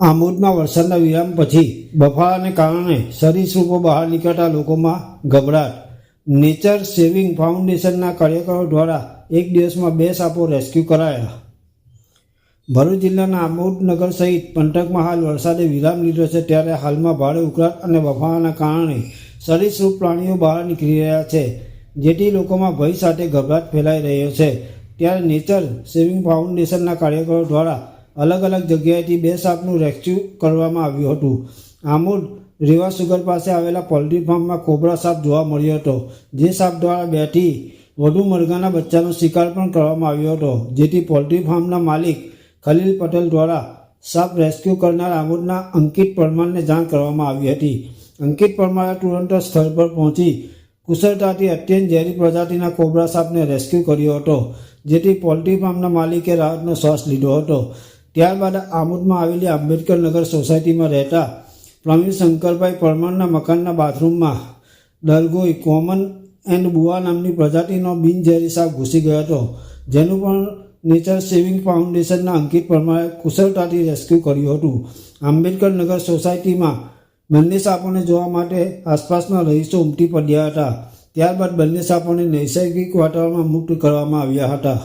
આમોદમાં વરસાદના વિરામ પછી બફારાને કારણે સરીસૃપો બહાર નીકળતા લોકોમાં ગભરાટ. નેચર સેવિંગ ફાઉન્ડેશનના કાર્યકરો દ્વારા એક દિવસમાં બે સાપો રેસ્ક્યુ કરાયા. ભરૂચ જિલ્લાના આમોદ નગર સહિત પંથકમાં હાલ વરસાદે વિરામ લીધો છે ત્યારે હાલમાં ભારે ઉકળાટ અને બફારાના કારણે સરીસૃપ પ્રાણીઓ બહાર નીકળી રહ્યા છે, જેથી લોકોમાં ભય સાથે ગભરાટ ફેલાઈ રહ્યો છે. ત્યારે નેચર સેવિંગ ફાઉન્ડેશનના કાર્યકરો દ્વારા અલગ અલગ જગ્યાએથી બે સાપનું રેસ્ક્યુ કરવામાં આવ્યું હતું. આમૂલ રેવા સુગર પાસે આવેલા પોલ્ટ્રી ફાર્મમાં કોબરા સાપ જોવા મળ્યો હતો, જે સાપ દ્વારા બેથી વધુ મરઘાના બચ્ચાનો શિકાર પણ કરવામાં આવ્યો હતો, જેથી પોલ્ટ્રી ફાર્મના માલિક ખલીલ પટેલ દ્વારા સાપ રેસ્ક્યુ કરનાર આમોદના અંકિત પરમારને જાણ કરવામાં આવી હતી. અંકિત પરમારે તુરંત સ્થળ પર પહોંચી કુશળતાથી અત્યંત ઝેરી પ્રજાતિના કોબરા સાપને રેસ્ક્યુ કર્યો હતો, જેથી પોલ્ટ્રી ફાર્મના માલિકે રાહતનો શ્વાસ લીધો હતો. ત્યારબાદ આમોદમાં આવેલી આંબેડકર નગર સોસાયટીમાં રહેતા પ્રવીણ શંકરભાઈ પરમારના મકાનના બાથરૂમમાં દરગોઈ કોમન એન્ડ બુઆ નામની પ્રજાતિનો બિનઝેરી સાપ ઘૂસી ગયો હતો, જેનું પણ નેચર સેવિંગ ફાઉન્ડેશનના અંકિત પરમારે કુશળતાથી રેસ્ક્યુ કર્યું હતું. આંબેડકર નગર સોસાયટીમાં બંને સાપોને જોવા માટે આસપાસના રહીશો ઉમટી પડ્યા હતા. ત્યારબાદ બંને સાપોને નૈસર્ગિક વાતાવરણમાં મુક્ત કરવામાં આવ્યા હતા.